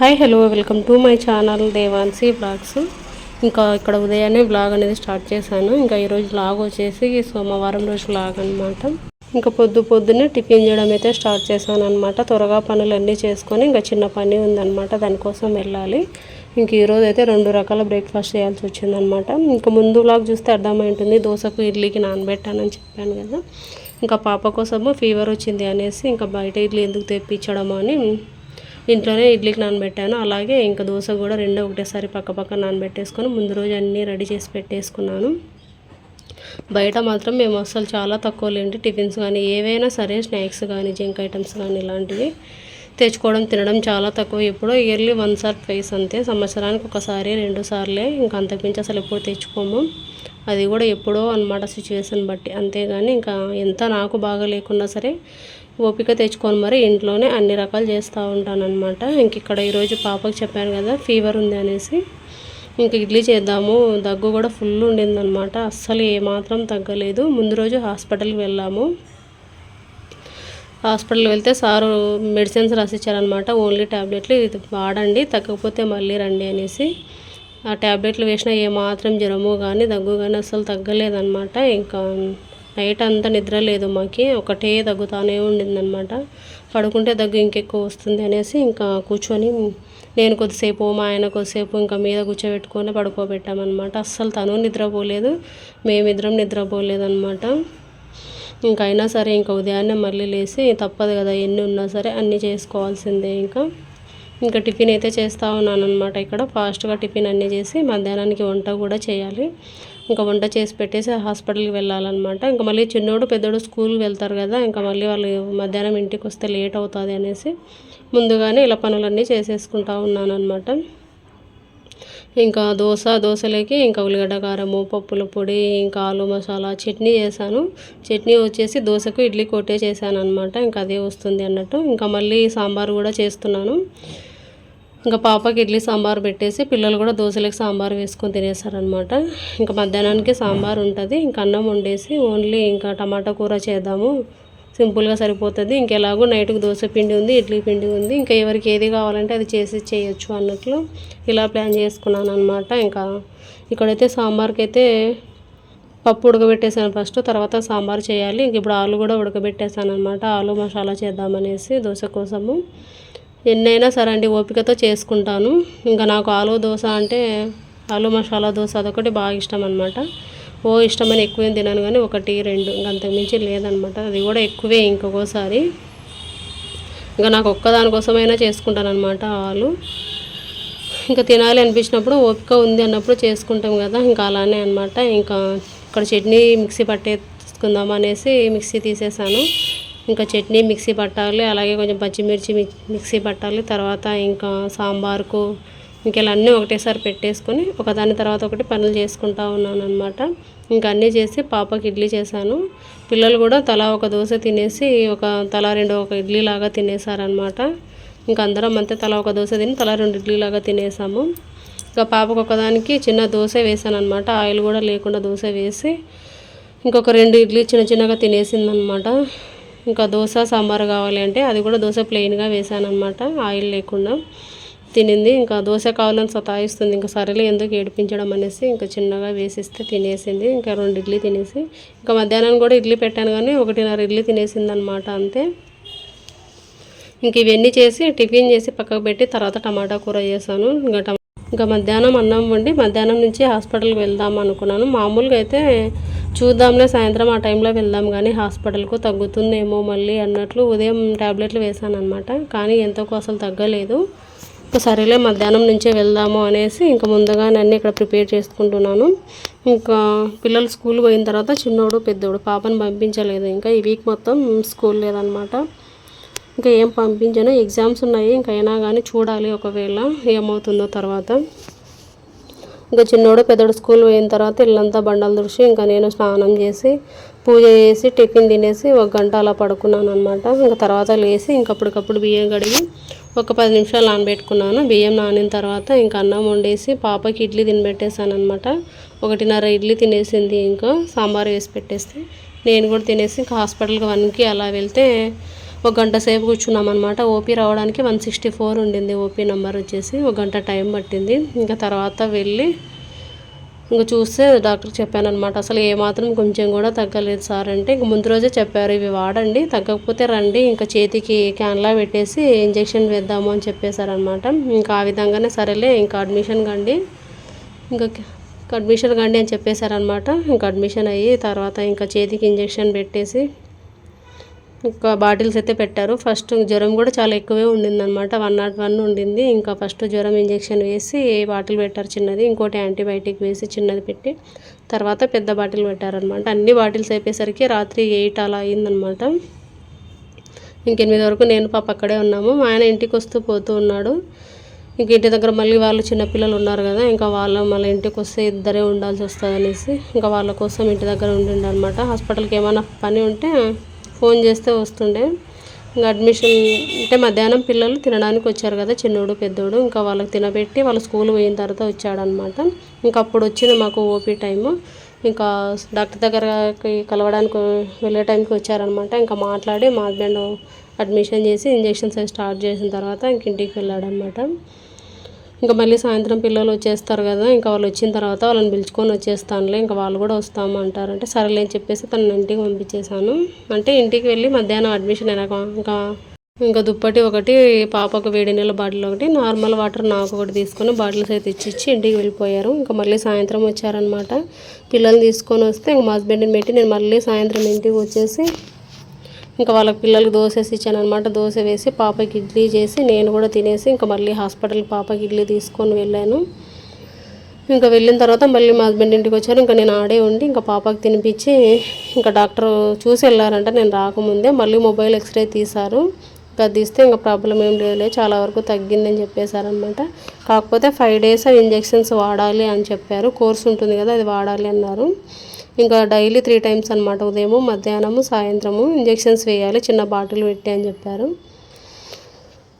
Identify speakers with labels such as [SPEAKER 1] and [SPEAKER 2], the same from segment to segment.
[SPEAKER 1] Hi hello welcome to my channel Devansi blogs. ఇంకా ఇక్కడ ఉదయాన్నే బ్లాగ్ అనేది స్టార్ట్ చేశాను. ఇంకా ఈరోజు బ్లాగ్ వచ్చేసి సోమవారం రోజు బ్లాగ్ అనమాట ఇంకా పొద్దు పొద్దున్నే టిఫిన్ చేయడం అయితే స్టార్ట్ చేశాను అనమాట త్వరగా పనులన్నీ చేసుకొని ఇంకా చిన్న పని ఉందన్నమాట దానికోసం వెళ్ళాలి. ఇంక ఈరోజు అయితే రెండు రకాల బ్రేక్ఫాస్ట్ చేయాల్సి వచ్చిందనమాట ఇంకా ముందు బ్లాగ్ చూస్తే అర్థమైంటుంది దోశకు ఇడ్లీకి నానబెట్టానని చెప్పాను కదా. ఇంకా పాప కోసము ఫీవర్ వచ్చింది అనేసి ఇంకా బయట ఇడ్లీ ఎందుకు తెప్పించడము అని ఇంట్లోనే ఇడ్లీకి నానబెట్టాను. అలాగే ఇంకా దోశ కూడా రెండో ఒకటేసారి పక్క పక్క నానబెట్టేసుకొని ముందు రోజు అన్నీ రెడీ చేసి పెట్టేసుకున్నాను. బయట మాత్రం మేము అసలు చాలా తక్కువ లేండి. టిఫిన్స్ కానీ ఏవైనా సరే స్నాక్స్ కానీ జింక్ ఐటమ్స్ కానీ ఇలాంటివి తెచ్చుకోవడం తినడం చాలా తక్కువ. ఎప్పుడో ఇయర్లీ వన్ సార్ ట్వైస్ అంతే. సంవత్సరానికి ఒకసారి రెండు సార్లే ఇంకా అంతకుమించి అసలు ఎప్పుడు తెచ్చుకోము. అది కూడా ఎప్పుడో అనమాట సిచ్యువేషన్ బట్టి. అంతేగాని ఇంకా ఎంత నాకు బాగా లేకున్నా సరే ఓపిక తెచ్చుకొని మరి ఇంట్లోనే అన్ని రకాలు చేస్తూ ఉంటాను అనమాట ఇంక ఇక్కడ ఈరోజు పాపకి చెప్పాను కదా ఫీవర్ ఉంది అనేసి. ఇంక ఇడ్లీ చేద్దాము దగ్గు కూడా ఫుల్ ఉండిందనమాట అస్సలు ఏమాత్రం తగ్గలేదు. ముందు రోజు హాస్పిటల్కి వెళ్ళాము. హాస్పిటల్కి వెళ్తే సారు మెడిసిన్స్ రాసిచ్చారనమాట ఓన్లీ ట్యాబ్లెట్లు ఇది వాడండి తగ్గకపోతే మళ్ళీ రండి అనేసి. ఆ ట్యాబ్లెట్లు వేసినా ఏమాత్రం జ్వరము కానీ దగ్గు కానీ అస్సలు తగ్గలేదన్నమాట. ఇంకా నైట్ అంతా నిద్ర లేదు మాకి. ఒకటే దగ్గుతానే ఉండిందనమాట పడుకుంటే దగ్గు ఇంకెక్కువ వస్తుంది అనేసి ఇంకా కూర్చొని నేను కొద్దిసేపు మా ఆయన కొద్దిసేపు ఇంకా మీద కూర్చోబెట్టుకొని పడుకోబెట్టామన్నమాట. అస్సలు తను నిద్రపోలేదు మేమిద్దరం నిద్రపోలేదన్నమాట. ఇంకా అయినా సరే ఇంకా ఉదయాన్నే మళ్ళీ లేచి తప్పదు కదా ఎన్ని ఉన్నా సరే అన్నీ చేసుకోవాల్సిందే ఇంకా. ఇంకా టిఫిన్ అయితే చేస్తూ ఉన్నాను అనమాట ఇక్కడ. ఫాస్ట్గా టిఫిన్ అన్నీ చేసి మధ్యాహ్నానికి వంట కూడా చేయాలి. ఇంకా వంట చేసి పెట్టేసి హాస్పిటల్కి వెళ్ళాలన్నమాట. ఇంకా మళ్ళీ చిన్నోడు పెద్దోడు స్కూల్కి వెళ్తారు కదా ఇంకా మళ్ళీ వాళ్ళు మధ్యాహ్నం ఇంటికి వస్తే లేట్ అవుతుంది అనేసి ముందుగానే ఇలా పనులన్నీ చేసేసుకుంటా ఉన్నాను అనమాట ఇంకా దోశ దోశలకి ఇంకా ఉల్లిగడ్డ కారము పప్పుల పొడి ఇంకా ఆలు మసాలా చట్నీ చేశాను. చట్నీ వచ్చేసి దోశకు ఇడ్లీ కొట్టే చేశాను అనమాట ఇంకా అదే వస్తుంది అన్నట్టు. ఇంకా మళ్ళీ సాంబార్ కూడా చేస్తున్నాను. ఇంకా పాపకి ఇడ్లీ సాంబార్ పెట్టేసి పిల్లలు కూడా దోశలకు సాంబార్ వేసుకొని తినేసారనమాట ఇంకా మధ్యాహ్నానికి సాంబార్ ఉంటుంది. ఇంకా అన్నం వండేసి ఓన్లీ ఇంకా టమాటా కూర చేద్దాము. సింపుల్గా సరిపోతుంది. ఇంకెలాగో నైట్కి దోశ పిండి ఉంది ఇడ్లీ పిండి ఉంది. ఇంకా ఎవరికి ఏది కావాలంటే అది చేసి చేయొచ్చు అన్నట్లు ఇలా ప్లాన్ చేసుకున్నాను అనమాట ఇంకా ఇక్కడైతే సాంబార్కి అయితే పప్పు ఉడకబెట్టేసాను ఫస్ట్. తర్వాత సాంబార్ చేయాలి. ఇంక ఇప్పుడు ఆలు కూడా ఉడకబెట్టేసాను అనమాట ఆలు మసాలా చేద్దామనేసి దోశ కోసము. ఎన్నైనా సరే అండి ఓపికతో చేసుకుంటాను. ఇంకా నాకు ఆలు దోశ అంటే ఆలు మసాలా దోశ అదొకటి బాగా ఇష్టం అనమాట ఓ ఇష్టమని ఎక్కువేం తినాను కానీ ఒకటి రెండు ఇంకా అంతకుమించి లేదనమాట అది కూడా ఎక్కువే ఇంకొకసారి. ఇంకా నాకు ఒక్కదానికోసమైనా చేసుకుంటాను అనమాట ఆలు. ఇంకా తినాలి అనిపించినప్పుడు ఓపిక ఉంది అన్నప్పుడు చేసుకుంటాం కదా ఇంకా అలానే అనమాట ఇంకా ఇక్కడ చట్నీ మిక్సీ పట్టేసుకుందాం అనేసి మిక్సీ తీసేసాను. ఇంకా చట్నీ మిక్సీ పట్టాలి అలాగే కొంచెం పచ్చిమిర్చి మిక్సీ పట్టాలి తర్వాత ఇంకా సాంబార్కు ఇంకా ఇలా అన్నీ ఒకటేసారి పెట్టేసుకొని ఒకదాని తర్వాత ఒకటి పనులు చేసుకుంటా ఉన్నాను అనమాట ఇంకా అన్నీ చేసి పాపకి ఇడ్లీ చేశాను. పిల్లలు కూడా తలా ఒక దోశ తినేసి ఒక తలా రెండు ఒక ఇడ్లీ లాగా తినేసారనమాట ఇంకా అందరం అంతే తలా ఒక దోశ తిని తలా రెండు ఇడ్లీ లాగా తినేసాము ఇంకా పాపకు ఒకదానికి చిన్న దోశ వేసాను అనమాట ఆయిల్ కూడా లేకుండా దోశ వేసి ఇంకొక రెండు ఇడ్లీ చిన్న చిన్నగా తినేసిందనమాట ఇంకా దోశ సాంబార్ కావాలి అంటే అది కూడా దోశ ప్లెయిన్గా వేసాను అనమాట ఆయిల్ లేకుండా తినింది. ఇంకా దోశ కావాలని సతాయిస్తుంది. ఇంకా సరేలే ఎందుకు ఏడిపించడం అనేసి ఇంకా చిన్నగా వేసిస్తే తినేసింది. ఇంకా రెండు ఇడ్లీ తినేసి ఇంకా మధ్యాహ్నం కూడా ఇడ్లీ పెట్టాను కానీ ఒకటిన్నర ఇడ్లీ తినేసింది అనమాట అంతే. ఇంక ఇవన్నీ చేసి టిఫిన్ చేసి పక్కకు పెట్టి తర్వాత టమాటా కూర చేశాను. ఇంకా ఇంకా మధ్యాహ్నం అన్నం వండి మధ్యాహ్నం నుంచి హాస్పిటల్కి వెళ్దాం అనుకున్నాను. మామూలుగా అయితే చూద్దాంలే సాయంత్రం ఆ టైంలో వెళ్దాం కానీ హాస్పిటల్కు తగ్గుతుందేమో మళ్ళీ అన్నట్లు ఉదయం ట్యాబ్లెట్లు వేసాను అనమాట కానీ ఎంతకు అసలు తగ్గలేదు. ఇంకా సరేలే మధ్యాహ్నం నుంచే వెళ్దాము అనేసి ఇంకా ముందుగా నన్ను ఇక్కడ ప్రిపేర్ చేసుకుంటున్నాను. ఇంకా పిల్లలు స్కూల్ పోయిన తర్వాత చిన్నోడు పెద్దోడు పాపను పంపించలేదు. ఇంకా ఈ వీక్ మొత్తం స్కూల్ లేదనమాట ఇంకా ఏం పంపించాను? ఎగ్జామ్స్ ఉన్నాయి. ఇంకా అయినా కానీ చూడాలి ఒకవేళ ఏమవుతుందో తర్వాత. ఇంకా చిన్నోడు పెద్దోడు స్కూల్ పోయిన తర్వాత ఇల్లంతా బండలు తుడిచి ఇంకా నేను స్నానం చేసి పూజ చేసి టిఫిన్ తినేసి ఒక గంట అలా పడుకున్నాను అనమాట ఇంకా తర్వాత లేచి ఇంకప్పటికప్పుడు బియ్యం కడిగి ఒక పది నిమిషాలు నానబెట్టుకున్నాను. బియ్యం నానిన తర్వాత ఇంకా అన్నం వండేసి పాపకి ఇడ్లీ తినబెట్టేసాను అనమాట ఒకటిన్నర ఇడ్లీ తినేసింది ఇంకా సాంబార్ వేసి పెట్టేస్తే. నేను కూడా తినేసి ఇంకా హాస్పిటల్కి వన్కి అలా వెళ్తే ఒక గంట సేపు కూర్చున్నాం అనమాట ఓపీ రావడానికి వన్ సిక్స్టీ ఫోర్ ఉండింది. ఓపీ నెంబర్ వచ్చేసి ఒక గంట టైం పట్టింది. ఇంకా తర్వాత వెళ్ళి ఇంకా చూస్తే డాక్టర్ చెప్పానమాట అసలు ఏమాత్రం కొంచెం కూడా తగ్గలేదు సార్ అంటే ఇంక ముందు రోజే చెప్పారు. ఇవి వాడండి తగ్గకపోతే రండి ఇంకా చేతికి క్యాన్లా పెట్టేసి ఇంజెక్షన్ వేద్దాము అని చెప్పేశారనమాట ఇంకా ఆ విధంగానే సరేలే ఇంకా అడ్మిషన్ కండి ఇంకా అడ్మిషన్ కండి అని చెప్పేశారనమాట ఇంకా అడ్మిషన్ అయ్యి తర్వాత ఇంకా చేతికి ఇంజెక్షన్ పెట్టేసి ఇంకా బాటిల్స్ అయితే పెట్టారు. ఫస్ట్ జ్వరం కూడా చాలా ఎక్కువే ఉండిందనమాట వన్ నాట్ వన్ ఉండింది. ఇంకా ఫస్ట్ జ్వరం ఇంజెక్షన్ వేసి బాటిల్ పెట్టారు చిన్నది ఇంకోటి యాంటీబయాటిక్ వేసి చిన్నది పెట్టి తర్వాత పెద్ద బాటిల్ పెట్టారనమాట అన్ని బాటిల్స్ అయిపోయేసరికి రాత్రి ఎయిట్ అలా అయిందనమాట ఇంకెనిమిది వరకు నేను పాప అక్కడే ఉన్నాము. మా ఆయన ఇంటికి వస్తూ పోతూ ఉన్నాడు. ఇంక ఇంటి దగ్గర మళ్ళీ వాళ్ళు చిన్నపిల్లలు ఉన్నారు కదా ఇంకా వాళ్ళు మళ్ళీ ఇంటికి వస్తే ఇద్దరే ఉండాల్సి వస్తుంది అనేసి ఇంకా వాళ్ళ కోసం ఇంటి దగ్గర ఉండి అనమాట హాస్పిటల్కి ఏమైనా పని ఉంటే ఫోన్ చేస్తే వస్తుండే. ఇంకా అడ్మిషన్ అంటే మధ్యాహ్నం పిల్లలు తినడానికి వచ్చారు కదా చిన్నోడు పెద్దోడు. ఇంకా వాళ్ళకి తినబెట్టి వాళ్ళ స్కూల్ పోయిన తర్వాత వచ్చాడనమాట. ఇంకా అప్పుడు వచ్చింది మాకు ఓపీ టైము. ఇంకా డాక్టర్ దగ్గరకి కలవడానికి వెళ్ళే టైంకి వచ్చారనమాట. ఇంకా మాట్లాడి మా హస్బెండ్ అడ్మిషన్ చేసి ఇంజెక్షన్స్ అవి స్టార్ట్ చేసిన తర్వాత ఇంక ఇంటికి వెళ్ళాడనమాట. ఇంకా మళ్ళీ సాయంత్రం పిల్లలు వచ్చేస్తారు కదా ఇంకా వాళ్ళు వచ్చిన తర్వాత వాళ్ళని పిలుచుకొని వచ్చేస్తానులే ఇంకా వాళ్ళు కూడా వస్తాము అంటారంటే సరేలే అని చెప్పేసి తనని ఇంటికి పంపించేశాను. అంటే ఇంటికి వెళ్ళి మధ్యాహ్నం అడ్మిషన్ అయినాక ఇంకా ఇంకా దుప్పటి ఒకటి పాపకు వేడి నీళ్ళ బాటిల్ ఒకటి నార్మల్ వాటర్ నాకు ఒకటి తీసుకొని బాటిల్స్ అయితే ఇచ్చి ఇంటికి వెళ్ళిపోయారు. ఇంకా మళ్ళీ సాయంత్రం వచ్చారనమాట పిల్లల్ని తీసుకొని వస్తే ఇంకా మా హస్బెండ్ని పెట్టి నేను మళ్ళీ సాయంత్రం ఇంటికి వచ్చేసి ఇంకా వాళ్ళకి పిల్లలకి దోశ వేసి ఇచ్చాను అనమాట దోశ వేసి పాపకి ఇడ్లీ చేసి నేను కూడా తినేసి ఇంకా మళ్ళీ హాస్పిటల్ పాపకి ఇడ్లీ తీసుకొని వెళ్ళాను. ఇంకా వెళ్ళిన తర్వాత మళ్ళీ మా హస్బెండ్ ఇంటికి వచ్చారు. ఇంకా నేను ఆడే ఉండి ఇంకా పాపకి తినిపించి ఇంకా డాక్టర్ చూసి వెళ్ళారంట. నేను రాకముందే మళ్ళీ మొబైల్ ఎక్స్రే తీశారు. తీస్తే ఇంకా ప్రాబ్లం ఏం లేదు చాలా వరకు తగ్గిందని చెప్పేశారనమాట కాకపోతే ఫైవ్ డేస్ ఇంజెక్షన్స్ వాడాలి అని చెప్పారు. కోర్స్ ఉంటుంది కదా అది వాడాలి అన్నారు. ఇంకా డైలీ త్రీ టైమ్స్ అనమాట ఉదయము మధ్యాహ్నము సాయంత్రము ఇంజెక్షన్స్ వేయాలి చిన్న బాటిల్ పెట్టి అని చెప్పారు.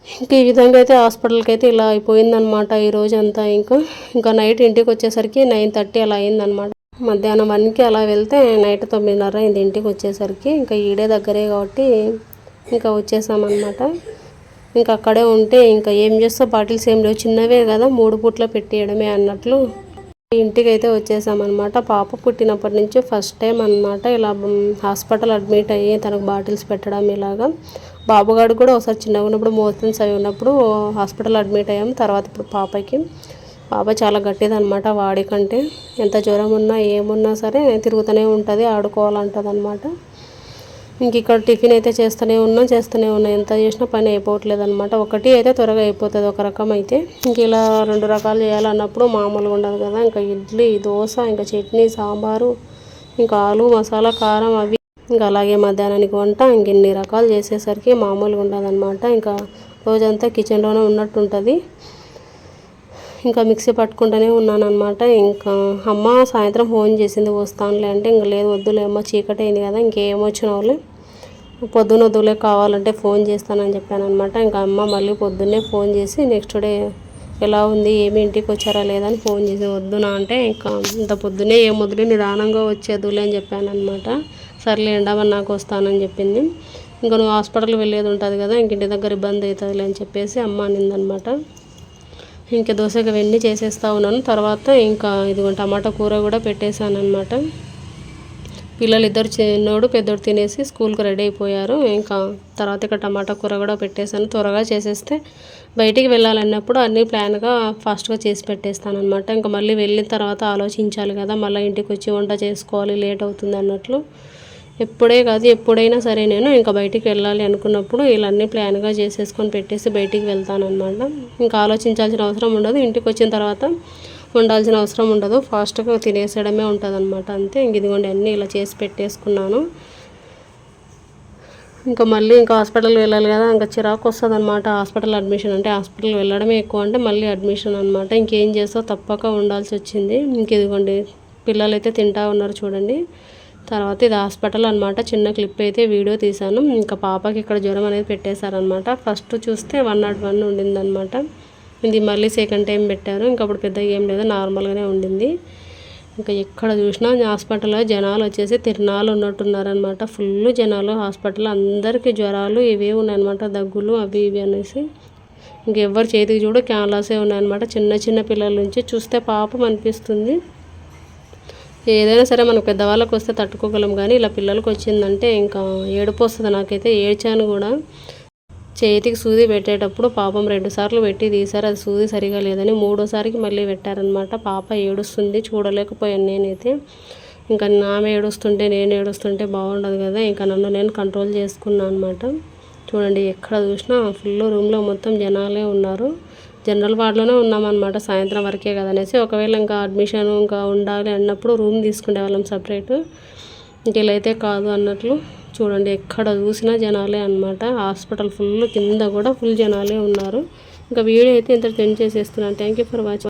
[SPEAKER 1] ఇంకా ఈ విధంగా అయితే హాస్పిటల్కి అయితే ఇలా అయిపోయిందనమాట ఈ రోజంతా అంతా ఇంకా. ఇంకా నైట్ ఇంటికి వచ్చేసరికి నైన్ థర్టీ అలా అయిందనమాట మధ్యాహ్నం వన్కి అలా వెళ్తే నైట్ తొమ్మిదిన్నర అయింది ఇంటికి వచ్చేసరికి. ఇంకా ఈడే దగ్గరే కాబట్టి ఇంకా వచ్చేసామన్నమాట. ఇంకా అక్కడే ఉంటే ఇంకా ఏం చేస్తా బాటిల్స్ ఏం లేవు. చిన్నవే కదా మూడు పూట్ల పెట్టేయడమే అన్నట్లు. ఇంటికి అయితే వచ్చేసామన్నమాట. పాప పుట్టినప్పటి నుంచి ఫస్ట్ టైం అనమాట ఇలా హాస్పిటల్ అడ్మిట్ అయ్యి తనకు బాటిల్స్ పెట్టడం ఇలాగా. బాబుగాడు కూడా ఒకసారి చిన్నగా ఉన్నప్పుడు మోషన్స్ అయి ఉన్నప్పుడు హాస్పిటల్ అడ్మిట్ అయ్యాము తర్వాత ఇప్పుడు పాపకి. పాప చాలా గట్టిదనమాట వాడికంటే ఎంత జ్వరం ఉన్నా ఏమున్నా సరే తిరుగుతూనే ఉంటుంది ఆడుకోవాలంటుంది అనమాట ఇంక ఇక్కడ టిఫిన్ అయితే చేస్తూనే ఉన్నాం చేస్తూనే ఉన్నాం. ఎంత చేసినా పని అయిపోవట్లేదు అనమాట ఒకటి అయితే త్వరగా అయిపోతుంది ఒక రకం అయితే. ఇంక ఇలా రెండు రకాలు చేయాలన్నప్పుడు మామూలుగా ఉండదు కదా. ఇంకా ఇడ్లీ దోశ ఇంకా చట్నీ సాంబారు ఇంకా ఆలు మసాలా కారం అవి. ఇంకా అలాగే మధ్యాహ్నానికి వంట ఇంక ఇన్ని రకాలు చేసేసరికి మామూలుగా ఉండదన్నమాట. ఇంకా రోజంతా కిచెన్లోనే ఉన్నట్టు ఉంటుంది ఇంకా మిక్సీ పట్టుకుంటూనే ఉన్నాను అనమాట ఇంకా అమ్మ సాయంత్రం ఫోన్ చేసింది వస్తానులే అంటే ఇంక లేదు వద్దులే అమ్మ చీకటి అయింది కదా ఇంకేం వచ్చిన వాళ్ళు పొద్దున వద్దులే కావాలంటే ఫోన్ చేస్తానని చెప్పాను అనమాట ఇంకా అమ్మ మళ్ళీ పొద్దున్నే ఫోన్ చేసి నెక్స్ట్ డే ఎలా ఉంది ఏమి ఇంటికి వచ్చారా లేదని ఫోన్ చేసి వద్దునా అంటే ఇంకా ఇంత పొద్దునే ఏం వద్దులే నిదానంగా వచ్చేదులే అని చెప్పానమాట సర్లే ఎండమని నాకు వస్తానని చెప్పింది. ఇంకా నువ్వు హాస్పిటల్కి వెళ్ళేది ఉంటుంది కదా ఇంక ఇంటి దగ్గర ఇబ్బంది అవుతుందిలే అని చెప్పేసి అమ్మ అనిందనమాట ఇంకా దోశగా వెన్నీ చేసేస్తా ఉన్నాను. తర్వాత ఇంకా ఇదిగో టమాటా కూర కూడా పెట్టేశాను అనమాట పిల్లలు ఇద్దరు చిన్నోడు పెద్దోడు తినేసి స్కూల్కి రెడీ అయిపోయారు. ఇంకా తర్వాత ఇక టమాటా కూర కూడా పెట్టేశాను. త్వరగా చేసేస్తే బయటికి వెళ్ళాలన్నప్పుడు అన్నీ ప్లాన్గా ఫాస్ట్గా చేసి పెట్టేస్తాను అనమాట ఇంకా మళ్ళీ వెళ్ళిన తర్వాత ఆలోచించాలి కదా మళ్ళీ ఇంటికి వచ్చి వంట చేసుకోవాలి లేట్ అవుతుంది అన్నట్లు. ఎప్పుడే కాదు ఎప్పుడైనా సరే నేను ఇంకా బయటికి వెళ్ళాలి అనుకున్నప్పుడు ఇలా ప్లాన్గా చేసేసుకొని పెట్టేసి బయటికి వెళ్తాను అనమాట ఇంకా ఆలోచించాల్సిన అవసరం ఉండదు. ఇంటికి వచ్చిన తర్వాత ఉండాల్సిన అవసరం ఉండదు. ఫాస్ట్గా తినేసేయడమే ఉంటుంది అనమాట అంతే. ఇంక ఇదిగోండి అన్నీ ఇలా చేసి పెట్టేసుకున్నాను. ఇంకా మళ్ళీ ఇంకా హాస్పిటల్కి వెళ్ళాలి కదా ఇంకా చిరాకు వస్తుంది అనమాట హాస్పిటల్ అడ్మిషన్ అంటే హాస్పిటల్ వెళ్ళడమే ఎక్కువ అంటే మళ్ళీ అడ్మిషన్ అనమాట ఇంకేం చేస్తావు? తప్పక ఉండాల్సి వచ్చింది. ఇంక ఇదిగోండి పిల్లలు అయితే తింటా ఉన్నారు చూడండి. తర్వాత ఇది హాస్పిటల్ అనమాట చిన్న క్లిప్ అయితే వీడియో తీశాను. ఇంకా పాపకి ఇక్కడ జ్వరం అనేది పెట్టేశారనమాట ఫస్ట్ చూస్తే వన్ నాట్ వన్ ఉండిందనమాట ఇది మళ్ళీ సెకండ్ టైం పెట్టారు. ఇంకా అప్పుడు పెద్దగా ఏం లేదు నార్మల్గానే ఉండింది. ఇంకా ఎక్కడ చూసినా హాస్పిటల్లో జనాలు వచ్చేసి తిరణాలు ఉన్నట్టున్నారనమాట ఫుల్ జనాలు హాస్పిటల్ అందరికీ జ్వరాలు ఇవే ఉన్నాయన్నమాట దగ్గులు అవి ఇవి అనేసి. ఇంకెవ్వరు చేతికి చూడు క్యాన్లాసే ఉన్నాయన్నమాట. చిన్న చిన్న పిల్లల నుంచి చూస్తే పాపం అనిపిస్తుంది. ఏదైనా సరే మనం పెద్దవాళ్ళకి వస్తే తట్టుకోగలం కానీ ఇలా పిల్లలకి వచ్చిందంటే ఇంకా ఏడుపు వస్తుంది నాకైతే. ఏడ్చాను కూడా. చేతికి సూది పెట్టేటప్పుడు పాపం రెండు సార్లు పెట్టి తీసారు అది సూది సరిగా లేదని మూడోసారికి మళ్ళీ పెట్టారనమాట పాప ఏడుస్తుంది చూడలేకపోయాను నేనైతే. ఇంకా ఆమె ఏడుస్తుంటే నేను ఏడుస్తుంటే బాగుండదు కదా ఇంకా నన్ను నేను కంట్రోల్ చేసుకున్నాను అనమాట చూడండి ఎక్కడ చూసినా ఫుల్ రూమ్లో మొత్తం జనాలే ఉన్నారు. జనరల్ వార్డులోనే ఉన్నామన్నమాట సాయంత్రం వరకే కదా అనేసి. ఒకవేళ ఇంకా అడ్మిషన్ ఇంకా ఉండాలి అన్నప్పుడు రూమ్ తీసుకునే వాళ్ళం సపరేట్ ఇంక ఇలా అయితే కాదు అన్నట్లు. చూడండి ఎక్కడ చూసినా జనాలే అనమాట హాస్పిటల్ ఫుల్ కింద కూడా ఫుల్ జనాలే ఉన్నారు. ఇంకా వీడియో అయితే ఇంత సెండ్ చేసేస్తున్నాను. Thank you for watching